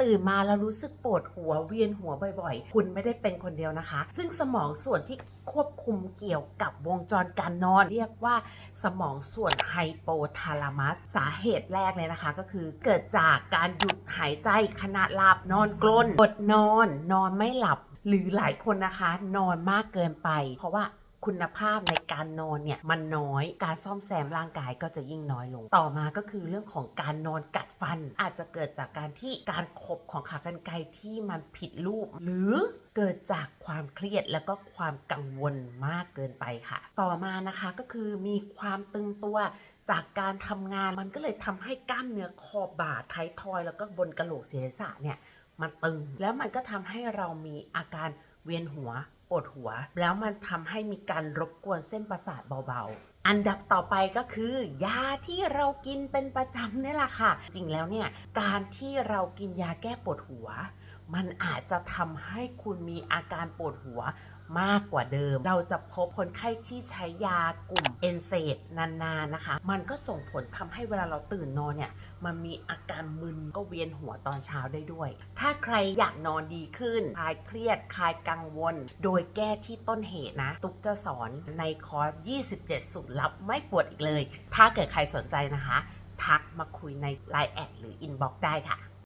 ตื่นมาแล้วรู้สึกปวดหัวเวียนหัวบ่อยๆ คุณไม่ได้เป็นคนเดียวนะคะ ซึ่งสมองส่วนที่ควบคุมเกี่ยวกับวงจรการนอน เรียกว่าสมองส่วนไฮโปทาลามัส สาเหตุแรกเลยนะคะ ก็คือเกิดจากการหยุดหายใจขณะหลับนอนกลนอดนอน นอนไม่หลับหรือหลายคนนะคะ นอนมากเกินไป เพราะว่า คุณภาพในการนอนเนี่ยมันน้อย การซ่อมแซมร่างกายก็จะยิ่งน้อยลง ต่อมาก็คือเรื่องของการนอนกัดฟัน อาจจะเกิดจากการที่การขบของขากรรไกรที่มันผิดรูป หรือเกิดจากความเครียดแล้วก็ความกังวลมากเกินไปค่ะ ต่อมานะคะก็คือมีความตึงตัวจากการทำงานมันก็เลยทำให้กล้ามเนื้อคอบ่าท้ายทอย แล้วก็บนกระโหลกศีรษะเนี่ยมันตึง แล้วมันก็ทำให้เรามีอาการ เวียนหัวปวดหัว แล้วมันทำให้มีการรบกวนเส้นประสาทเบาๆ อันดับต่อไปก็คือยาที่เรากินเป็นประจำนี่แหละค่ะ จริงแล้วเนี่ยการที่เรากินยาแก้ปวดหัว มันอาจจะทำให้คุณมีอาการปวดหัวมากกว่าเดิม เราจะพบคนไข้ที่ใช้ยากลุ่มเอนเซดนานๆนะคะ มันก็ส่งผลทำให้เวลาเราตื่นนอนเนี่ย มันมีอาการมึนก็เวียนหัวตอนเช้าได้ด้วย ถ้าใครอยากนอนดีขึ้น คลายเครียด คลายกังวล โดยแก้ที่ต้นเหตุนะ ตุ๊กจะสอนในคอร์ส 27สูตรลับไม่ปวดอีกเลย ถ้าเกิดใครสนใจนะคะ ทักมาคุยใน Line แอดหรือ Inbox ได้ค่ะ